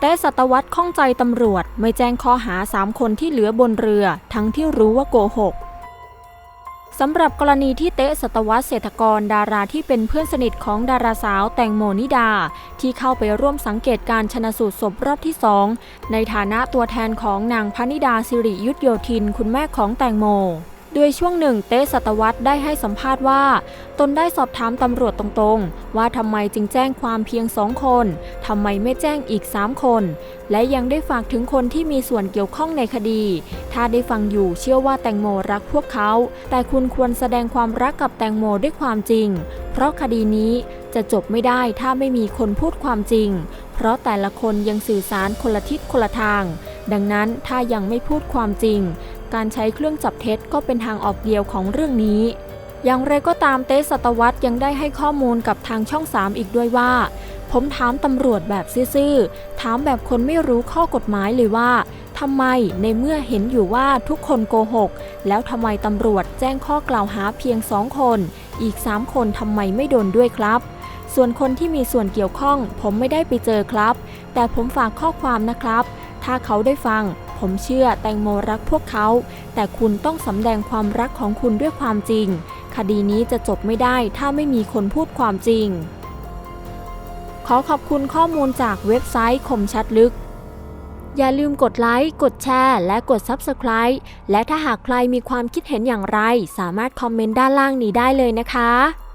เต้สัตวัตข้องใจตำรวจไม่แจ้งข้อหา 3 คนที่เหลือบนเรือ ทั้งที่รู้ว่าโกหกสำหรับกรณีที่เตะสัตวัตเศรษฐกรดาราที่เป็นเพื่อนสนิทของดาราสาวแตงโมนิดา ที่เข้าไปร่วมสังเกตการชนะสูตรศพรอบที่สองในฐานะตัวแทนของนางพนิดาสิริยุทธโยธิน คุณแม่ของแตงโม โดยช่วงหนึ่งเต้สัตวัตได้ให้สัมภาษณ์ว่า ตนได้สอบถามตำรวจตรงๆ ว่าทำไมจึงแจ้งความเพียงสองคนทำไมไม่แจ้งอีก 3 คน และยังได้ฝากถึงคนที่มีส่วนเกี่ยวข้องในคดี ถ้าได้ฟังอยู่เชื่อว่าแตงโมรักพวกเขา แต่คุณควรแสดงความรักกับแตงโมด้วยความจริง เพราะคดีนี้จะจบไม่ได้ถ้าไม่มีคนพูดความจริง เพราะแต่ละคนยังสื่อสารคนละทิศคนละทาง ดังนั้นถ้ายังไม่พูดความจริง การใช้เครื่องจับเท็จก็เป็นทางออกเดียวของเรื่องนี้ อย่างไรก็ตามเตสัตวัตยังได้ให้ข้อมูลกับทางช่อง 3 อีกด้วยว่า ผมถามตำรวจแบบซื่อๆ ถามแบบคนไม่รู้ข้อกฎหมายเลยว่าทำไมในเมื่อเห็นอยู่ว่าทุกคนโกหก แล้วทำไมตำรวจแจ้งข้อกล่าวหาเพียงสองคน อีก 3 คนทำไมไม่โดนด้วยครับส่วนคนที่มีส่วนเกี่ยวข้อง ผมไม่ได้ไปเจอครับ แต่ผมฝากข้อความนะครับ ถ้าเขาได้ฟัง ผมเชื่อแตงโมรักพวกเขา แต่คุณต้องสำแดงความรักของคุณด้วยความจริง คดีนี้จะจบไม่ได้ถ้าไม่มีคนพูดความจริง ขอขอบคุณข้อมูลจากเว็บไซต์คมชัดลึก อย่าลืมกดไลค์ กดแชร์ และกด Subscribe และถ้าหากใครมีความคิดเห็นอย่างไร สามารถคอมเมนต์ด้านล่างนี้ได้เลยนะคะ